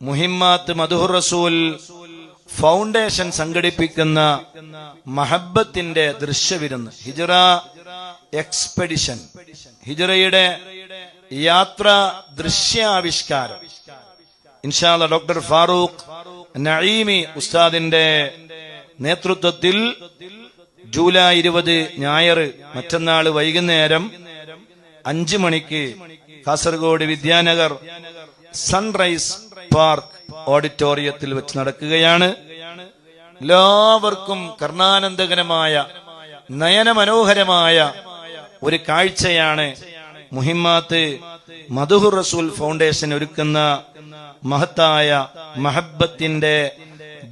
മുഹിമ്മാത്ത് മധുഹുർ റസൂൽ ഫൗണ്ടേഷൻ സംഘടിപ്പിക്കുന്ന മഹബത്തിന്റെ ദൃശ്യവിരുന്ന് ഹിജറ എക്സ്പെഡിഷൻ ഹിജറയുടെ യാത്ര ദൃശ്യാവിഷ്കാരം. ഇൻഷാല്ല ഡോക്ടർ ഫാറൂഖ് നഈമി ഉസ്താദിന്റെ നേതൃത്വത്തിൽ ജൂലൈ ഇരുപത് ഞായർ മറ്റന്നാൾ വൈകുന്നേരം അഞ്ചു മണിക്ക് കാസർഗോഡ് വിദ്യാനഗർ സൺറൈസ് പാർക്ക് ഓഡിറ്റോറിയത്തിൽ വെച്ച് നടക്കുകയാണ്. എല്ലാവർക്കും കർണാനന്ദകരമായ നയനമനോഹരമായ ഒരു കാഴ്ചയാണ് മുഹിമാത്ത് മധുഹുർ റസൂൽ ഫൗണ്ടേഷൻ ഒരുക്കുന്ന മഹത്തായ മഹബത്തിന്റെ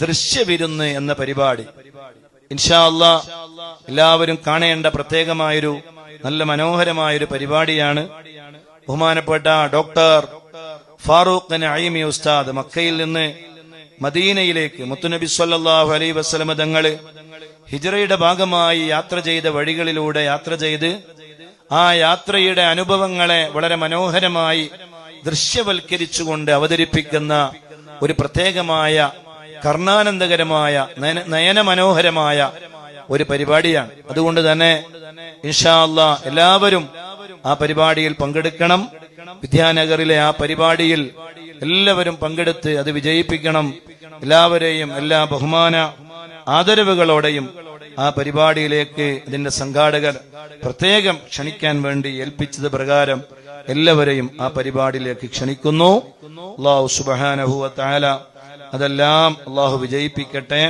ദൃശ്യവിരുന്ന് എന്ന പരിപാടി. ഇൻഷാല്ല എല്ലാവരും കാണേണ്ട പ്രത്യേകമായൊരു നല്ല മനോഹരമായൊരു പരിപാടിയാണ്. ബഹുമാനപ്പെട്ട ഡോക്ടർ ഫാറൂഖ് നഈമി ഉസ്താദ് മക്കയിൽ നിന്ന് മദീനയിലേക്ക് മുത്തുനബി സല്ലല്ലാഹു അലൈഹി വസല്ലമ തങ്ങൾ ഹിജറയുടെ ഭാഗമായി യാത്ര ചെയ്ത വഴികളിലൂടെ യാത്ര ചെയ്ത് ആ യാത്രയുടെ അനുഭവങ്ങളെ വളരെ മനോഹരമായി ദൃശ്യവൽക്കരിച്ചുകൊണ്ട് അവതരിപ്പിക്കുന്ന ഒരു പ്രത്യേകമായ കർണാനന്ദകരമായ നയന- നയനമനോഹരമായ ഒരു പരിപാടിയാണ്. അതുകൊണ്ട് തന്നെ ഇൻഷാ അല്ലാ എല്ലാവരും ആ പരിപാടിയിൽ പങ്കെടുക്കണം. വിദ്യാനഗറിലെ ആ പരിപാടിയിൽ എല്ലാവരും പങ്കെടുത്ത് അത് വിജയിപ്പിക്കണം. എല്ലാവരെയും എല്ലാ ബഹുമാന ആദരവുകളോടെയും ആ പരിപാടിയിലേക്ക് അതിന്റെ സംഘാടകർ പ്രത്യേകം ക്ഷണിക്കാൻ വേണ്ടി ഏൽപ്പിച്ചത് പ്രകാരം എല്ലാവരെയും ആ പരിപാടിയിലേക്ക് ക്ഷണിക്കുന്നു. അള്ളാഹു സുബാനഹുവ താല അതെല്ലാം അള്ളാഹു വിജയിപ്പിക്കട്ടെ.